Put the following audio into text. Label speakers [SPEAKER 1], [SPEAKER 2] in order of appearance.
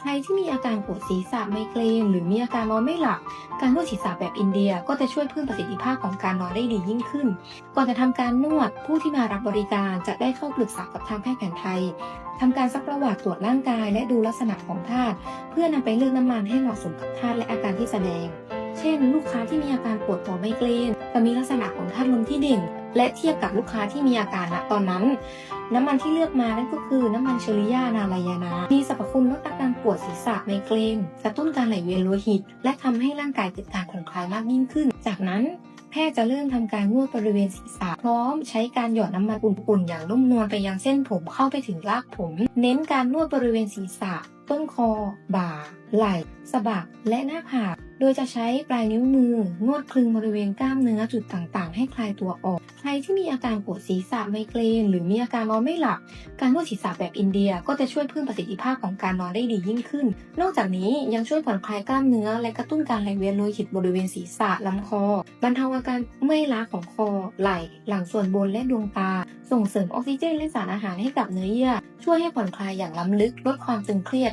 [SPEAKER 1] ใครที่มีอาการปวดศีรษะไมเกรนหรือมีอาการนอนไม่หลับ การนวดศีรษะแบบอินเดียก็จะช่วยเพิ่มประสิทธิภาพของการนอนได้ดียิ่งขึ้น ก่อนจะทำการนวดผู้ที่มารับบริการจะได้เข้าปรึกษากับทางแพทย์แผนไทยทำการซักประวัติตรวจร่างกาย และดูลักษณะของธาตุเพื่อนำไปเลือกน้ำมันให้เหมาะสมกับธาตุและอาการที่แสดง เช่น ลูกค้าที่มีอาการปวดหัวไมเกรนจะมีลักษณะของธาตุลมที่เด่น และเทียบกับลูกค้าที่มีอาการณตอนนั้น น้ำมันที่เลือกมานั่นก็คือน้ำมันเชอริยานาลายานา มีสรรพคุณลดอาการปวดศีรษะไมเกรนกระตุ้นการไหลเวียนโลหิต และทำให้ร่างกายเกิดการผ่อนคลายมากยิ่งขึ้น จากนั้นแพทย์จะเริ่มทำการนวดบริเวณศีรษะพร้อม ใช้การหยอดน้ำมันอุ่นๆอย่างนุ่มนวลไปยังเส้นผมเข้าไปถึงรากผม เน้นการนวดบริเวณศีรษะ ต้นคอ บ่า ไหล่สะบักและหน้าผาก โดยจะใช้ปลายนิ้วมือนวดคลึงบริเวณกล้ามเนื้อจุดต่างๆ ให้คลายตัวออก ใครที่มีอาการปวดศีรษะไมเกรน หรือมีอาการนอนไม่หลับ การนวดศีรษะแบบอินเดียก็จะช่วยเพิ่มประสิทธิภาพของการนอนได้ดียิ่งขึ้น นอกจากนี้ยังช่วยผ่อนคลายกล้ามเนื้อ และกระตุ้นการไหลเวียนโลหิตบริเวณศีรษะลำคอ บรรเทาอาการเมื่อยล้าของคอ ไหล่ หลังส่วนบนและดวงตา ส่งเสริมออกซิเจนและสารอาหารให้กับเนื้อเยื่อ ช่วยให้ผ่อนคลายอย่างล้ำลึกลดความตึงเครียด